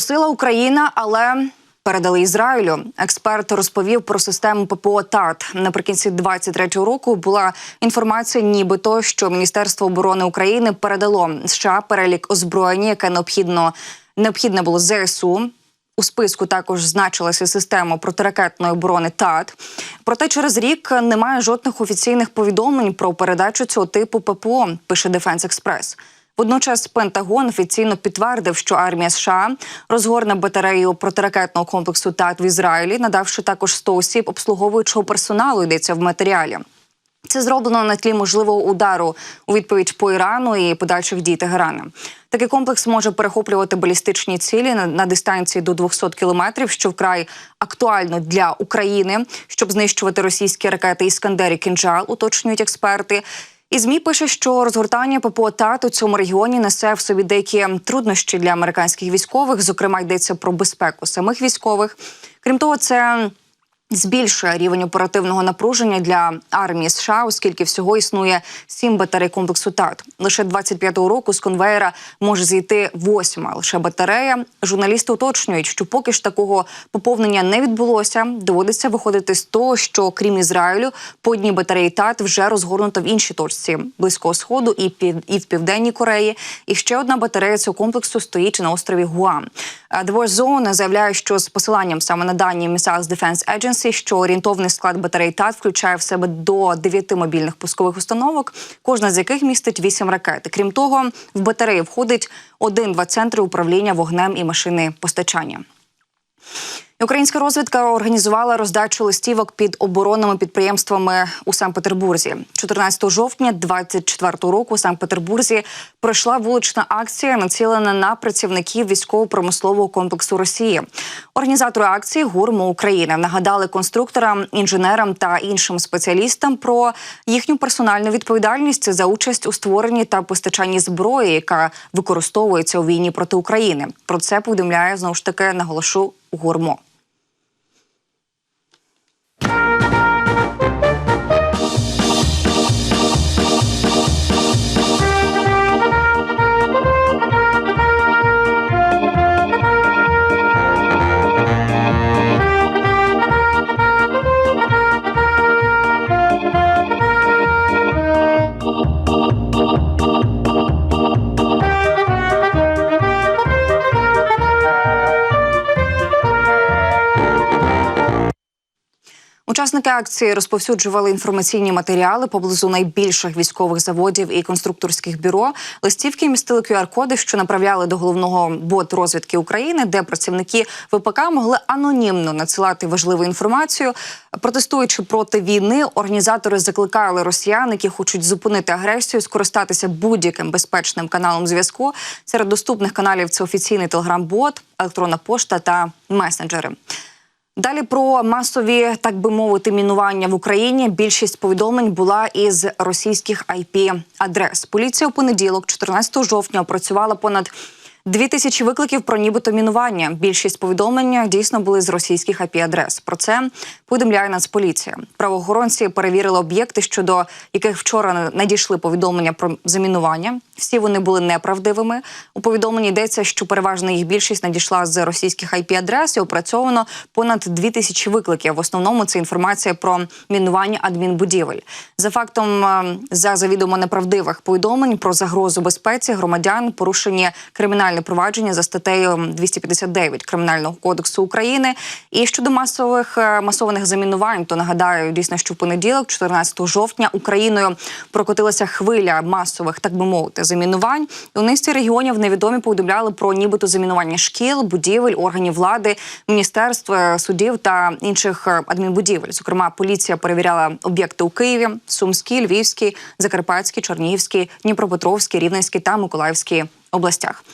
Просила Україна, але передали Ізраїлю. Експерт розповів про систему ППО ТАТ. Наприкінці 23-го року була інформація, нібито що Міністерство оборони України передало США перелік озброєння, яке необхідно необхідне було ЗСУ. У списку також значилася система протиракетної оборони ТАТ. Проте через рік немає жодних офіційних повідомлень про передачу цього типу ППО. Пише Дефенс Експрес. Водночас Пентагон офіційно підтвердив, що армія США розгорне батарею протиракетного комплексу ТАТ в Ізраїлі, надавши також 100 осіб обслуговуючого персоналу. Йдеться в матеріалі. Це зроблено на тлі можливого удару у відповідь по Ірану і подальших дій Тегерана. Такий комплекс може перехоплювати балістичні цілі на, дистанції до 200 кілометрів, що вкрай актуально для України, щоб знищувати російські ракети Іскандер і Кінжал, уточнюють експерти. І змі пише, що розгортання ППО ТАТ у цьому регіоні несе в собі деякі труднощі для американських військових. Зокрема, йдеться про безпеку самих військових. Крім того, це збільшує рівень оперативного напруження для армії США, оскільки всього існує сім батарей комплексу ТАТ. Лише 25-го року з конвейера може зійти восьма лише батарея. Журналісти уточнюють, що поки ж такого поповнення не відбулося, доводиться виходити з того, що крім Ізраїлю, по одній батареї ТАТ вже розгорнуто в іншій точці близького сходу і пів і в південній Кореї. І ще одна батарея цього комплексу стоїть на острові Гуам. Е, The заявляє, що з посиланням саме на дані Missiles Defense Agency, що орієнтовний склад батарей ТАТ включає в себе до 9 мобільних пускових установок, кожна з яких містить 8 ракет. Крім того, в батареї входить один-два центри управління вогнем і машини постачання. Українська розвідка організувала роздачу листівок під оборонними підприємствами у Санкт-Петербурзі. 14 жовтня 24 року у Санкт-Петербурзі пройшла вулична акція, націлена на працівників військово-промислового комплексу Росії. Організатори акції Гурмо України нагадали конструкторам, інженерам та іншим спеціалістам про їхню персональну відповідальність за участь у створенні та постачанні зброї, яка використовується у війні проти України. Про це повідомляє знову ж таки наголошу Гурмо. Учасники акції розповсюджували інформаційні матеріали поблизу найбільших військових заводів і конструкторських бюро. Листівки містили QR-коди, що направляли до головного бот розвідки України, де працівники ВПК могли анонімно надсилати важливу інформацію. Протестуючи проти війни, організатори закликали росіян, які хочуть зупинити агресію, скористатися будь-яким безпечним каналом зв'язку. Серед доступних каналів це офіційний телеграм-бот, електронна пошта та месенджери. Далі про масові, так би мовити, мінування в Україні. Більшість повідомлень була із російських ip адрес. Поліція у понеділок, 14 жовтня, опрацювала понад Дві тисячі викликів про нібито мінування. Більшість повідомлень дійсно були з російських ip адрес. Про це повідомляє Нацполіція. Правоохоронці перевірили об'єкти, щодо яких вчора надійшли повідомлення про замінування. Всі вони були неправдивими. У повідомленні йдеться, що переважна їх більшість надійшла з російських ip адрес і опрацьовано понад дві тисячі викликів. В основному це інформація про мінування адмінбудівель. За фактом за завідомо неправдивих повідомлень про загрозу безпеці громадян порушені кримінальні провадження за статтею 259 кримінального кодексу України. І щодо масових масованих замінувань, то нагадаю дійсно, що в понеділок, 14 жовтня, Україною прокотилася хвиля масових, так би мовити, замінувань. І у низці регіонів невідомі повідомляли про нібито замінування шкіл, будівель, органів влади, міністерств, судів та інших адмінбудівель. Зокрема, поліція перевіряла об'єкти у Києві, Сумській, Львівській, Закарпатській, Чорнігівській, Дніпропетровській, Рівненській та Миколаївській областях.